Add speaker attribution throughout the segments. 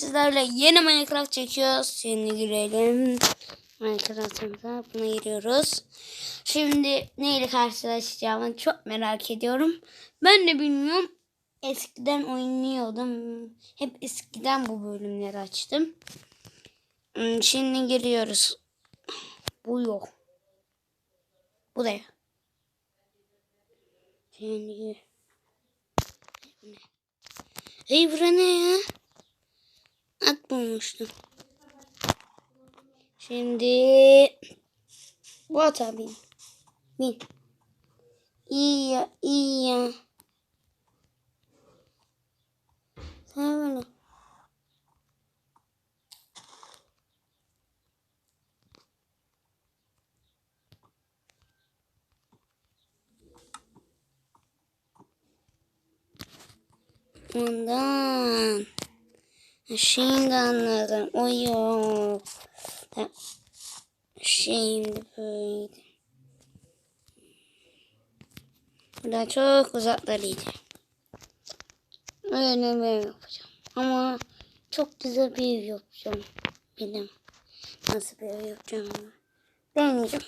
Speaker 1: sizlerle yeni Minecraft çekiyoruz. Şimdi girelim. Minecraft'ımıza buna giriyoruz. Şimdi neyle karşılaşacağımı çok merak ediyorum. Ben de bilmiyorum. Eskiden oynuyordum. Hep eskiden bu bölümleri açtım. Hmm, Şimdi giriyoruz. Bu yok. Bu da yok. Şimdi. Ey bura ne ya? At bulmuştum. Şimdi bu ata bin. Bin. İyi ya, iyi ya. Sen böyle. Ondan. Şimdi anladım. O yok. Şimdi böyle. Burada çok uzaklarıydı. Öyle böyle yapacağım. Ama çok güzel bir ev yapacağım. Bilmem nasıl bir ev yapacağım ama. Deneyeceğim.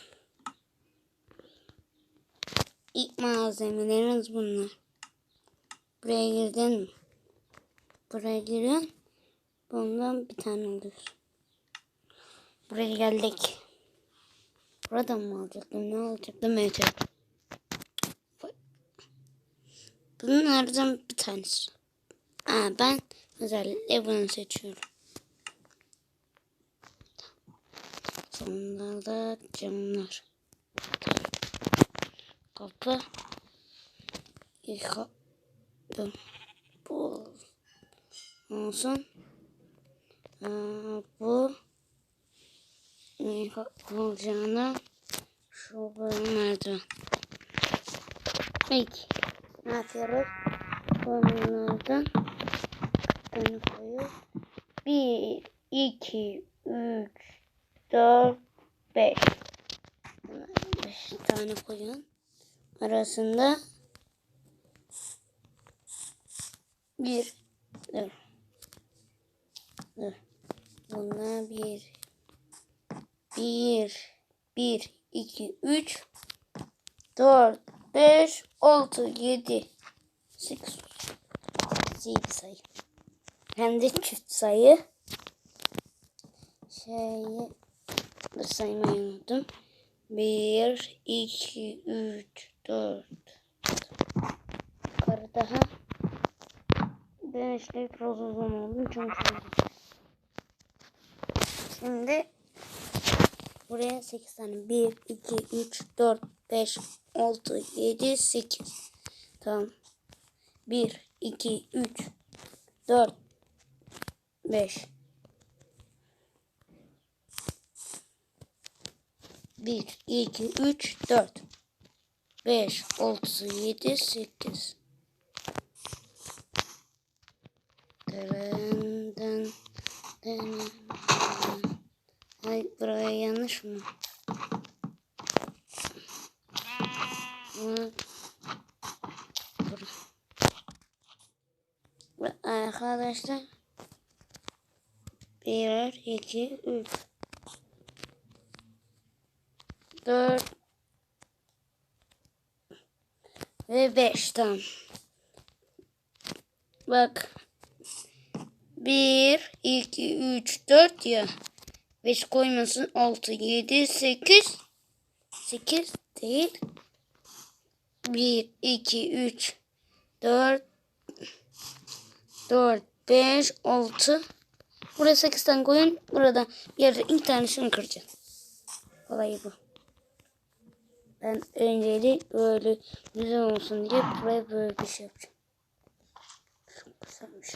Speaker 1: İlk malzemelerimiz bunlar. Buraya girdin mi? Buraya girin. Bundan bir tane alıyorsun. Buraya geldik. Buradan mı alacaktım? Ne alacaktım? Evet. Bunlardan bir tanesi. Aa, ben özellikle bunu seçiyorum. Sonra da camlar. Kapı. Yıka. Bu olsun. Aa, bu ne olacağını şu bölümlerden. Peki. Ne yapıyoruz? Bunlardan tane koyuyoruz. Bir, iki, üç, dört, beş. Beş tane koyun. Arasında bir, dur. Dur. Bunlar bir, bir, bir, iki, üç, dört, beş, altı, yedi, sekiz, sekiz sayı. Hem de çift sayı. Şeyi dur saymayı unuttum. Bir, iki, üç, dört. Yukarı daha. Ben işte biraz uzun oldum çünkü Şimdi buraya 8 tane. 1, 2, 3, 4, 5, 6, 7, 8. Tamam. 1, 2, 3, 4, 5. 1, 2, 3, 4. 5, 6, 7, 8. Dın dın dın. Ay buraya yanlış mı? Arkadaşlar. Bir, iki, üç. Dört. Ve beş tamam. Bak. Bir, iki, üç, dört ya. 5 koymasın. 6, 7, 8. 8 değil. 1, 2, 3, 4, 4, 5, 6. Buraya 8 tane koyun. Burada bir yerde ilk tanesini kıracağım. Olayı bu. Ben önceli böyle güzel olsun diye buraya böyle bir şey yapacağım. Çok güzelmiş.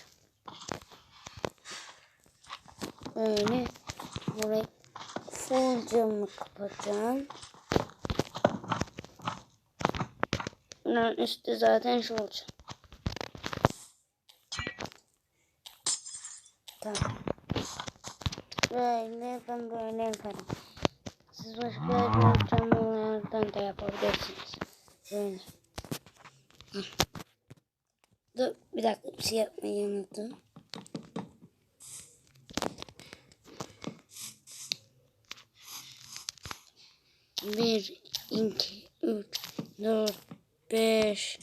Speaker 1: Böyle burayı full camını kapatacağım. Bunların üstü zaten şu olacak. Tamam. Böyle ben böyle yaparım. Siz başka camlardan da yapabilirsiniz. Böyle. Dur bir dakika bir şey yapmayı unuttum. 1, 2, 3, 4, 5,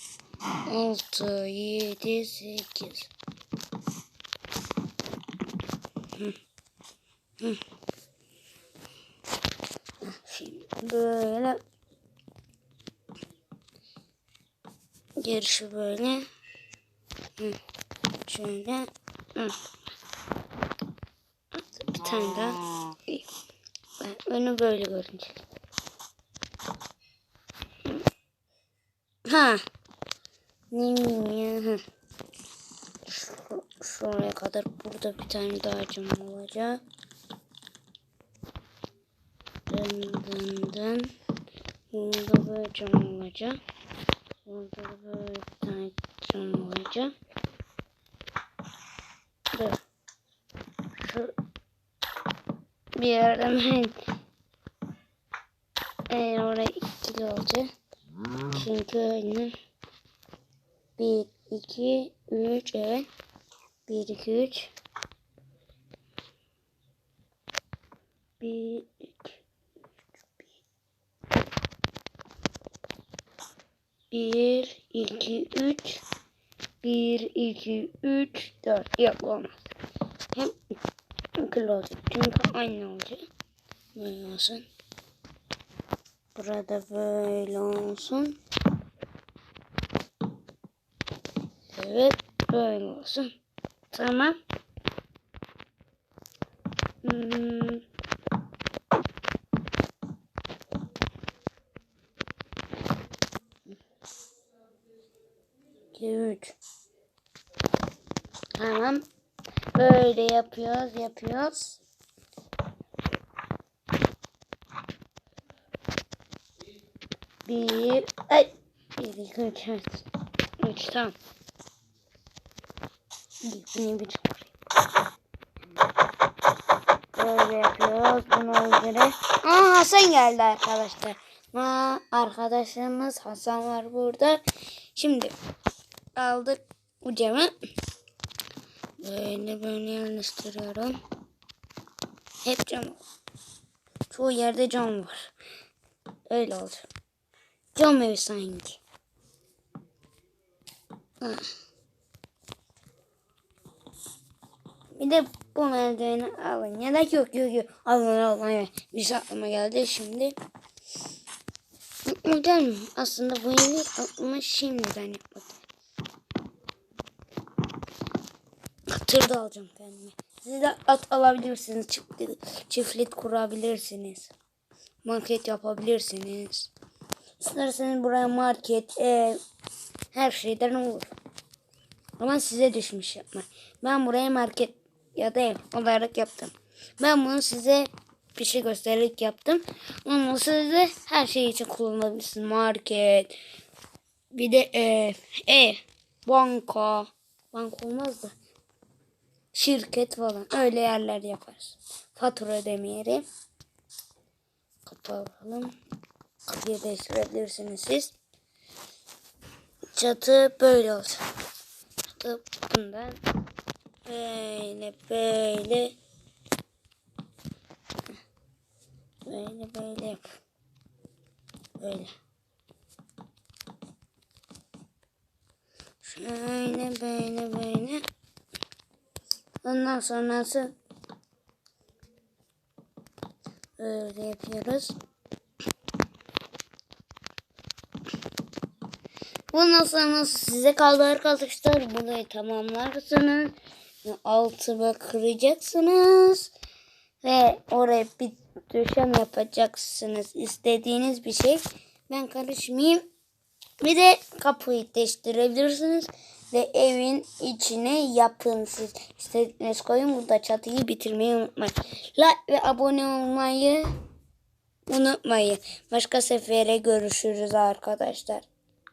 Speaker 1: 6, 7, 8. Şimdi böyle. Gerisi böyle. Şöyle. Bir tane daha. Önü böyle görünecek ha ne bileyim ya. Şu, şuraya kadar burada bir tane daha cam olacak dın dın dın burada böyle cam olacak Burada da böyle bir tane cam olacak. Dur. Şu bir yerden ben eğer oraya ikili olacak. Çünkü öyle. Bir, iki, üç, evet. Bir, iki, üç. Bir, iki, Bir, iki, üç. Bir, iki, üç, dört. Yok olmaz. Hem olacak. Çünkü aynı olacak. Böyle olsun. Burada böyle olsun. Evet böyle olsun. Tamam. Hmm. Üç. Tamam. Böyle yapıyoruz, yapıyoruz. Bir, ay, bir, iki, üç, evet. Üç, tamam. Yine bir Böyle yapıyoruz. Buna göre. Aa Hasan geldi arkadaşlar. Aa, arkadaşlarımız Hasan var burada. Şimdi aldık bu camı. Böyle böyle yerleştiriyorum. Hep cam. Çoğu yerde cam var. Öyle oldu. Cam evi sanki. Bir de bu merdiveni alın. Ya da yok yok yok. Alın alın. Evet. Bir şey aklıma geldi şimdi. Neden aslında bu evi aklıma şimdiden yapmadım. Tır da alacağım kendime. Siz de at alabilirsiniz. Çiftlik, çiftlik kurabilirsiniz. Market yapabilirsiniz. İsterseniz buraya market, ev, her şeyden olur. Ama size düşmüş yapma. Ben buraya market ya da ev olarak yaptım. Ben bunu size bir şey göstererek yaptım. Ama siz de her şey için kullanabilirsiniz. Market, bir de ev, ev, banka, banka olmaz da şirket falan öyle yerler yaparız. Fatura ödeme. Kapatalım. Kapıyı değiştirebilirsiniz siz. Çatı böyle olacak. Çatı bundan böyle böyle böyle böyle yap. Böyle. Şöyle böyle böyle. Ondan sonrası böyle yapıyoruz. Bundan sonra size kaldı arkadaşlar. Burayı tamamlarsınız. Altıma kıracaksınız. Ve oraya bir döşem yapacaksınız. İstediğiniz bir şey. Ben karışmayayım. Bir de kapıyı değiştirebilirsiniz. Ve evin içine yapın siz. İstediğiniz koyun. Burada çatıyı bitirmeyi unutmayın. Like ve abone olmayı unutmayın. Başka sefere görüşürüz arkadaşlar.